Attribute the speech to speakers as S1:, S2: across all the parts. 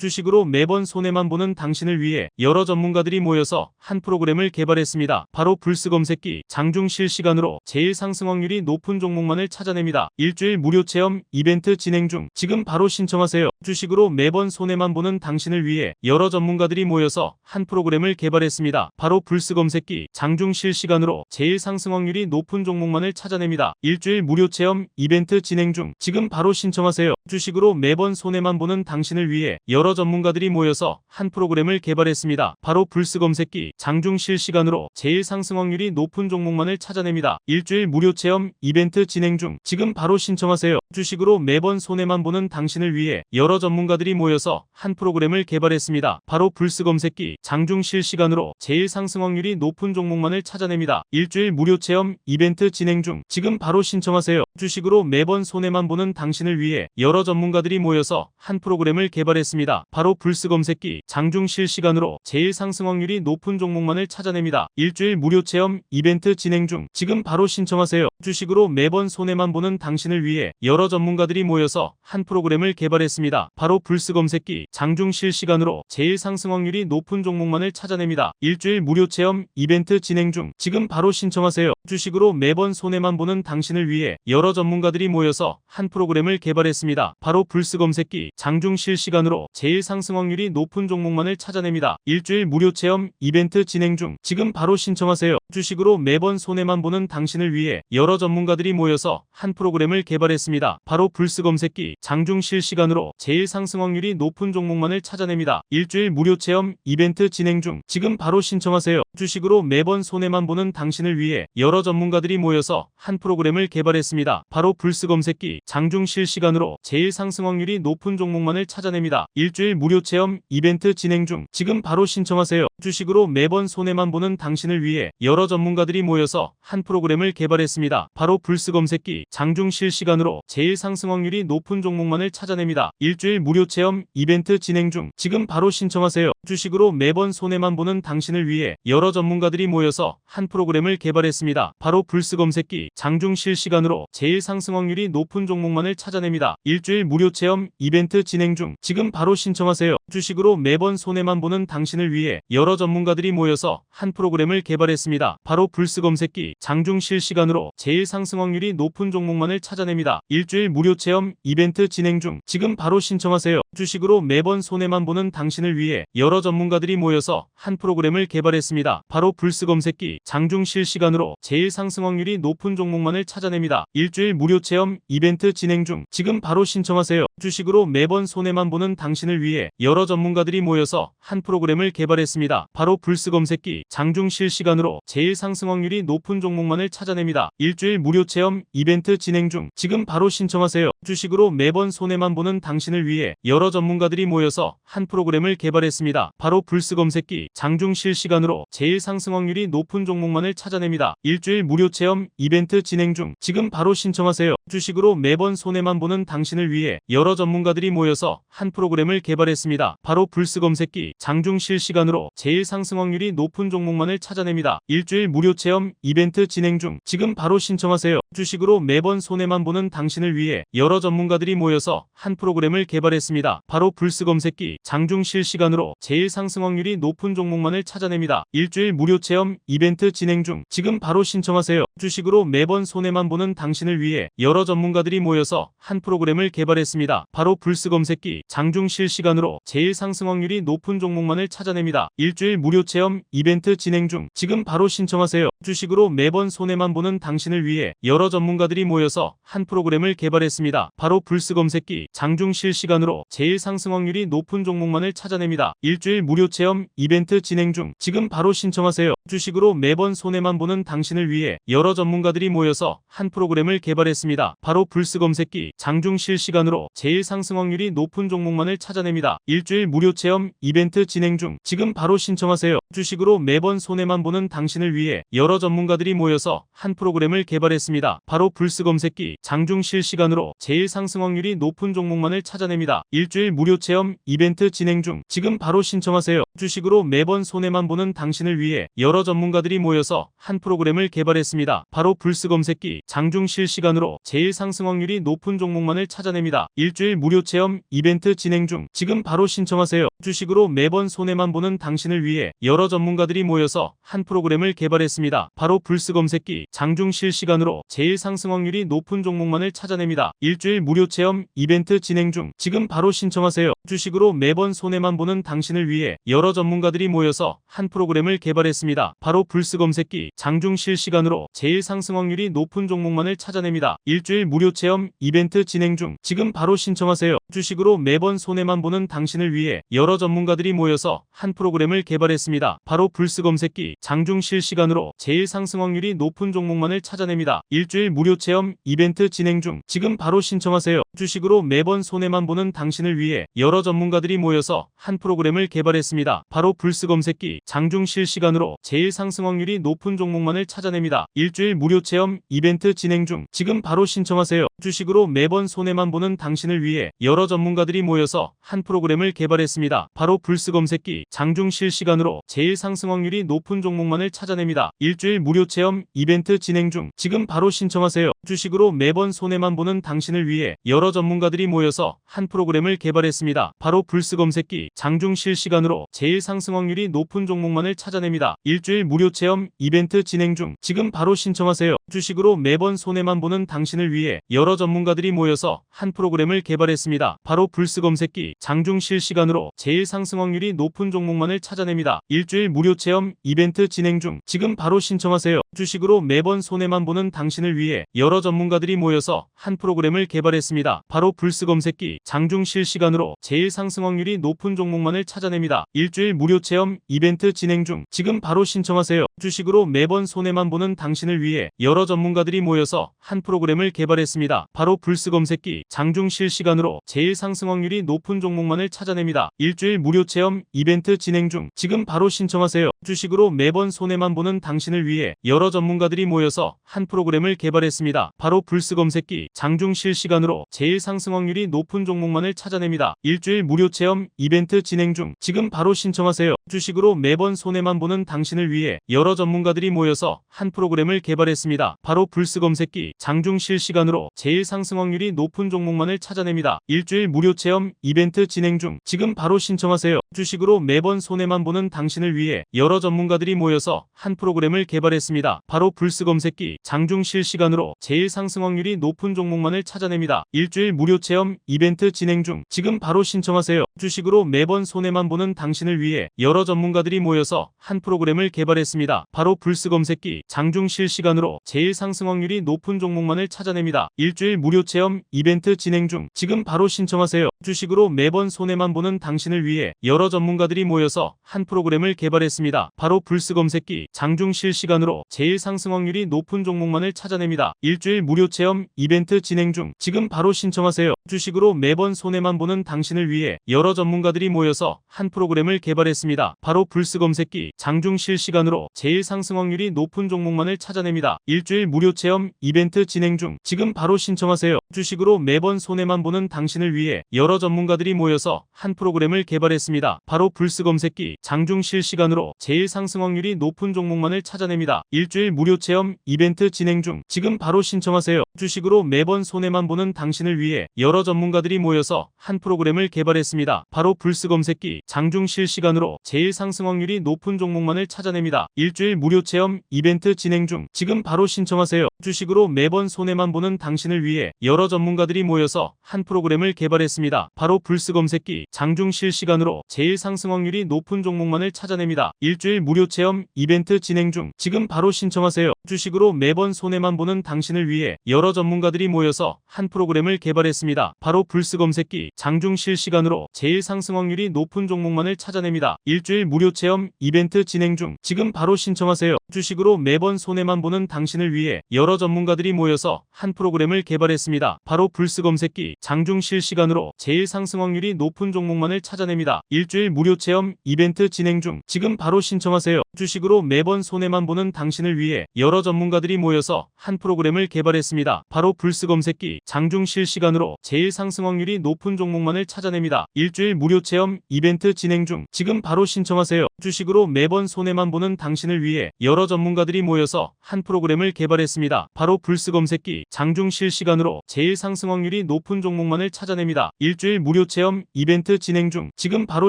S1: 주식으로 매번 손해만 보는 당신을 위해 여러 전문가들이 모여서 한 프로그램을 개발했습니다. 바로 불스 검색기 장중 실시간으로 제일 상승 확률이 높은 종목만을 찾아냅니다. 일주일 무료 체험 이벤트 진행 중 지금 바로 신청하세요. 주식으로 매번 손해만 보는 당신을 위해 여러 전문가들이 모여서 한 프로그램을 개발했습니다. 바로 불스 검색기 장중 실시간으로 제일 상승 확률이 높은 종목만을 찾아냅니다. 일주일 무료 체험 이벤트 진행 중 지금 바로 신청하세요. 주식으로 매번 손해만 보는 당신을 위해 여러 전문가들이 모여서 한 프로그램을 개발했습니다. 바로 불스 검색기 장중 실시간으로 제일 상승 확률이 높은 종목만을 찾아냅니다. 일주일 무료 체험 이벤트 진행 중 지금 바로 신청하세요. 주식으로 매번 손해만 보는 당신을 위해 여러 전문가들이 모여서 한 프로그램을 개발했습니다. 바로 불스 검색기 장중 실시간으로 제일 상승 확률이 높은 종목만을 찾아냅니다. 일주일 무료 체험 이벤트 진행 중 지금 바로 신청하세요. 주식으로 매번 손해만 보는 당신을 위해 여러 전문가들이 모여서 한 프로그램을 개발했습니다. 바로 불스 검색기 장중 실시간으로 제일 상승 확률이 높은 종목만을 찾아냅니다. 일주일 무료 체험 이벤트 진행 중 지금 바로 신청하세요. 주식으로 매번 손해만 보는 당신을 위해 여러 전문가들이 모여서 한 프로그램을 개발했습니다. 바로 불스 검색기 장중 실시간으로 제일 상승 확률이 높은 종목만을 찾아냅니다. 일주일 무료 체험 이벤트 진행 중 지금 바로 신청하세요. 주식으로 매번 손해만 보는 당신을 위해 여러 전문가들이 모여서 한 프로그램을 개발했습니다. 바로 불스 검색기 장중 실시간으로 제일 상승 확률이 높은 종목만을 찾아냅니다. 일주일 무료 체험 이벤트 진행 중 지금 바로 신청하세요. 주식으로 매번 손해만 보는 당신을 위해 여러 전문가들이 모여서 한 프로그램을 개발했습니다. 바로 불스 검색기 장중 실시간으로 제일 상승 확률이 높은 종목만을 찾아냅니다. 일주일 무료 체험 이벤트 진행 중 지금 바로 신청하세요. 주식으로 매번 손해만 보는 당신을 위해 여러 전문가들이 모여서 한 프로그램을 개발했습니다. 바로 불스 검색기 장중 실시간으로 제일 상승 확률이 높은 종목만을 찾아냅니다. 일주일 무료 체험 이벤트 진행 중 지금 바로 신청하세요. 주식으로 매번 손해만 보는 당신을 위해 여러 전문가들이 모여서 한 프로그램을 개발했습니다. 바로 불스 검색기 장중 실시간으로 제일 상승 확률이 높은 종목만을 찾아냅니다. 일주일 무료 체험 이벤트 진행 중 지금 바로 신청하세요. 주식으로 매번 손해만 보는 당신을 위해 여러 전문가들이 모여서 한 프로그램을 개발했습니다. 바로 불스 검색기 장중 실시간으로 제일 상승 확률이 높은 종목만을 찾아냅니다. 일주일 무료 체험 이벤트 진행 중 지금 바로 신청하세요. 주식으로 매번 손해만 보는 당신을 위해 여러 전문가들이 모여서 한 프로그램을 개발했습니다. 바로 불스 검색기 장중 실시간으로 제일 상승 확률이 높은 종목만을 찾아냅니다. 일주일 무료 체험 이벤트 진행 중 지금 바로 신청하세요. 주식으로 매번 손해만 보는 당신을 위해 여러 전문가들이 모여서 한 프로그램을 개발했습니다. 바로 불스 검색기 장중 실시간으로 제일 상승 확률이 높은 종목만을 찾아냅니다. 일주일 무료 체험 이벤트 진행 중 지금 바로 신청하세요. 주식으로 매번 손해만 보는 당신을 위해 여러 전문가들이 모여서 한 프로그램을 개발했습니다. 바로 불스 검색기 장중 실시간으로 제일 상승 확률이 높은 종목만을 찾아냅니다. 일주일 무료 체험 이벤트 진행 중 지금 바로 신청하세요. 주식으로 매번 손해만 보는 당신을 위해 여러 전문가들이 모여서 한 프로그램을 개발했습니다. 바로 불스 검색기 장중 실시간으로 제일 상승 확률이 높은 종목만을 찾아냅니다. 일주일 무료 체험 이벤트 진행 중 지금 바로 신청하세요. 주식으로 매번 손해만 보는 당신을 위해 여러 전문가들이 모여서 한 프로그램을 개발했습니다. 바로 불스 검색기 장중 실시간으로 제일 상승 확률이 높은 종목만을 찾아냅니다. 일 주일 무료 체험 이벤트 진행 중 지금 바로 신청하세요. 주식으로 매번 손해만 보는 당신을 위해 여러 전문가들이 모여서 한 프로그램을 개발했습니다. 바로 불스 검색기 장중 실시간으로 제일 상승 확률이 높은 종목만을 찾아냅니다. 일주일 무료 체험 이벤트 진행 중 지금 바로 신청하세요. 주식으로 매번 손해만 보는 당신을 위해 여러 전문가들이 모여서 한 프로그램을 개발했습니다. 바로 불스 검색기 장중 실시간으로 제일 상승 확률이 높은 종목만을 찾아냅니다. 일주일 무료 체험 이벤트 진행 중 지금 바로 신청하세요. 주식으로 매번 손해만 보는 당신을 위해 여러 전문가들이 모여서 한 프로그램을 개발했습니다. 바로 불스 검색기 장중 실시간으로 제일 상승 확률이 높은 종목만을 찾아냅니다. 일주일 무료 체험 이벤트 진행 중 지금 바로 신청하세요. 주식으로 매번 손해만 보는 당신을 위해 여러 전문가들이 모여서 한 프로그램을 개발했습니다. 바로 불스 검색기 장중 실시간으로 제일 상승 확률이 높은 종목만을 찾아냅니다. 일주일 무료 체험 이벤트 진행 중 지금 바로 신청하세요. 주식으로 매번 손해만 보는 당신을 위해 여러 전문가들이 모여서 한 프로그램을 개발했습니다. 바로 불스 검색기 장중 실시간으로 제일 상승 확률이 높은 종목만을 찾아냅니다. 일주일 무료 체험 이벤트 진행 중 지금 바로 신청하세요. 주식으로 매번 손해만 보는 당신을 위해 여러 전문가들이 모여서 한 프로그램을 개발했습니다. 바로 불스 검색기 장중 실시간으로 제일 상승 확률이 높은 종목만을 찾아냅니다. 일주일 무료 체험 이벤트 진행 중 지금 바로 신청하세요. 주식으로 매번 손해만 보는 당신을 위해 여러 전문가들이 모여서 한 프로그램을 개발했습니다. 바로 불스 검색기 장중 실시간으로 제일 상승 확률이 높은 종목만을 찾아냅니다. 일주일 무료 체험 이벤트 진행 중 지금 바로 신청하세요. 주식으로 매번 손해만 보는 당신을 위해 여러 전문가들이 모여서 한 프로그램을 개발했습니다. 바로 불스 검색기 장중 실시간으로 제일 상승 확률이 높은 종목만을 찾아냅니다. 일주일 무료 체험 이벤트 진행 중 지금 바로 신청하세요. 주식으로 매번 손해만 보는 당신을 위해 여러 전문가들이 모여서 한 프로그램을 개발했습니다. 바로 불스 검색기 장중 실시간으로 제일 상승 확률이 높은 종목만을 찾아냅니다. 일주일 무료 체험 이벤트 진행 중 지금 바로 신청하세요. 주식으로 매번 손해만 보는 당신을 위해 여러 전문가들이 모여서 한 프로그램을 개발했습니다. 바로 불스 검색기 장중 실시간으로 제일 상승 확률이 높은 종목만을 찾아냅니다. 일주일 무료 체험 이벤트 진행 중 지금 바로 신청하세요. 주식으로 매번 손해만 보는 당신을 위해 여러 전문가들이 모여서 한 프로그램을 개발했습니다. 바로 불스 검색기 장중 실시간으로 제일 상승 확률이 높은 종목만을 찾아냅니다. 일주일 무료 체험 이벤트 진행 중 지금 바로 신청하세요. 주식으로 매번 손해만 보는 당신을 위해 여러 전문가들이 모여서 한 프로그램을 개발했습니다. 바로 불스 검색기 장중 실시간으로 제일 상승 확률이 높은 종목만을 찾아냅니다. 일주일 무료 체험 이벤트 진행 중 지금 바로 신청하세요. 주식으로 매번 손해만 보는 당신을 위해 여러 전문가들이 모여서 한 프로그램을 개발했습니다. 바로 불스 검색기 장중 실시간으로 제일 상승 확률이 높은 종목만을 찾아냅니다. 일 주일 무료 체험 이벤트 진행 중 지금 바로 신청하세요. 주식으로 매번 손해만 보는 당신을 위해 여러 전문가들이 모여서 한 프로그램을 개발했습니다. 바로 불스 검색기 장중 실시간으로 제일 상승 확률이 높은 종목만을 찾아냅니다. 일주일 무료 체험 이벤트 진행 중 지금 바로 신청하세요. 주식으로 매번 손해만 보는 당신을 위해 여러 전문가들이 모여서 한 프로그램을 개발했습니다. 바로 불스 검색기 장중 실시간으로 제일 상승 확률이 높은 종목만을 찾아냅니다. 일주일 무료 체험 이벤트 진행 중 지금 바로 신청하세요. 주식으로 매번 손해만 보는 당신을 위해 여러 전문가들이 모여서 한 프로그램을 개발했습니다. 바로 불스 검색기 장중 실시간으로 제일 상승 확률이 높은 종목만을 찾아냅니다. 일주일 무료 체험 이벤트 진행 중 지금 바로 신청하세요. 주식으로 매번 손해만 보는 당신을 위해 여러 전문가들이 모여서 한 프로그램을 개발했습니다. 바로 불스 검색기 장중 실시간으로 제일 상승 확률이 높은 종목만을 찾아냅니다. 일주일 무료 체험 이벤트 진행 중 지금 바로 신청하세요. 주식으로 매번 손해만 보는 당신을 위해 여러 전문가들이 모여서 한 프로그램을 개발했습니다. 바로 불스 검색기 장중 실시간으로 제일 상승 확률이 높은 종목만을 찾아냅니다. 일주일 무료 체험 이벤트 진행 중 지금 바로 신청하세요. 주식으로 매번 손해만 보는 당신을 위해 여러 전문가들이 모여서 한 프로그램을 개발했습니다. 바로 불스 검색기 장중 실시간으로 제일 상승 확률이 높은 종목만을 찾아냅니다. 일주일 무료 체험 이벤트 진행 중 지금 바로 신청하세요. 주식으로 매번 손해만 보는 당신을 위해 여러 전문가들이 모여서 한 프로그램을 개발했습니다. 바로 불스 검색기 장중 실시간으로 제일 상승 확률이 높은 종목만을 찾아냅니다. 일주일 무료 체험 이벤트 진행 중 지금 바로 신청하세요. 주식으로 매번 손해만 보는 당신을 위해 여러 전문가들이 모여서 한 프로그램을 개발했습니다. 바로 불스 검색기 장중 실시간으로 제일 상승 확률이 높은 종목만을 찾아냅니다. 일주일 무료 체험 이벤트 진행 중 지금 바로 신청하세요. 주식으로 매번 손해만 보는 당신을 위해 여러 전문가들이 모여서 한 프로그램을 개발했습니다. 바로 불스 검색기 장중 실시간으로 제일 상승 확률이 높은 종목만을 찾아냅니다. 일주일 무료 체험 이벤트 진행 중 지금 바로 신청하세요. 주식으로 매번 손해만 보는 당신을 위해 여러 전문가들이 모여서 한 프로그램을 개발했습니다. 바로 불스 검색기 장중 실시간으로 제일 상승 확률이 높은 종목만을 찾아냅니다. 일주일 무료 체험 이벤트 진행 중 지금 바로 신청하세요. 주식으로 매번 손해만 보는 당신을 위해 여러 전문가들이 모여서 한 프로그램을 개발했습니다. 바로 불스 검색기 장중 실시간으로 제일 상승 확률이 높은 종목만을 찾아냅니다. 일주일 무료 체험 이벤트 진행 중 지금 바로 신청하세요. 주식으로 매번 손해만 보는 당신을 위해 여러 전문가들이 모여서 한 프로그램을 개발했습니다. 바로 불스 검색기 장중 실시간으로 제일 상승 확률이 높은 종목만을 찾아냅니다. 일주일 무료 체험 이벤트 진행 중 지금 바로 신청하세요. 주식으로 매번 손해만 보는 당신을 위해 여러 여러 전문가들이 모여서 한 프로그램을 개발했습니다. 바로 불스 검색기 장중 실시간으로 제일 상승 확률이 높은 종목만을 찾아냅니다. 일주일 무료 체험 이벤트 진행 중 지금 바로 신청하세요. 주식으로 매번 손해만 보는 당신을 위해 여러 전문가들이 모여서 한 프로그램을 개발했습니다. 바로 불스 검색기 장중 실시간으로 제일 상승 확률이 높은 종목만을 찾아냅니다. 일주일 무료 체험 이벤트 진행 중 지금 바로 신청하세요. 주식으로 매번 손해만 보는 당신을 위해 여러 전문가들이 모여서 한 프로그램을 개발했습니다. 바로 불스 검색기 장중 실시간으로 제일 상승 확률이 높은 종목만을 찾아냅니다. 일주일 무료 체험 이벤트 진행 중 지금 바로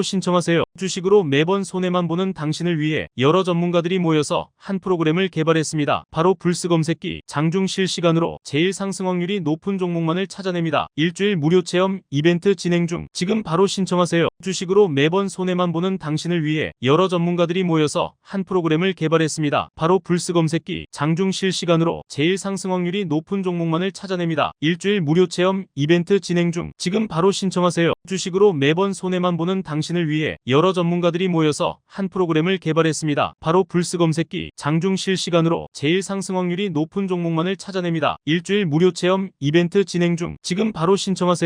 S1: 신청하세요. 주식으로 매번 손해만 보는 당신을 위해 여러 전문가들이 모여서 한 프로그램을 개발했습니다. 바로 불스 검색기 장중 실시간으로 제일 상승 확률이 높은 종목만을 찾아냅니다. 일주일 무료 체험 이벤트 진행 중 지금 바로 신청하세요. 주식으로 매번 손해만 보는 당신을 위해 여러 전문가들이 모여서 한 프로그램을 개발했습니다. 바로 불스 검색기 장중 실시간으로 제일 상승 확률이 높은 종목만을 찾아냅니다. 일주일 무료 체험 이벤트 진행 중 지금 바로 신청하세요. 주식으로 매번 손해만 보는 당신을 위해 여러 전문가들이 모여서 한 프로그램을 개발했습니다. 바로 불스 검색기 장중 실시간으로 제일 상승 확률이 높은 종목만을 찾아냅니다. 일주일 무료 체험 이벤트 진행 중 지금 바로 신청하세요.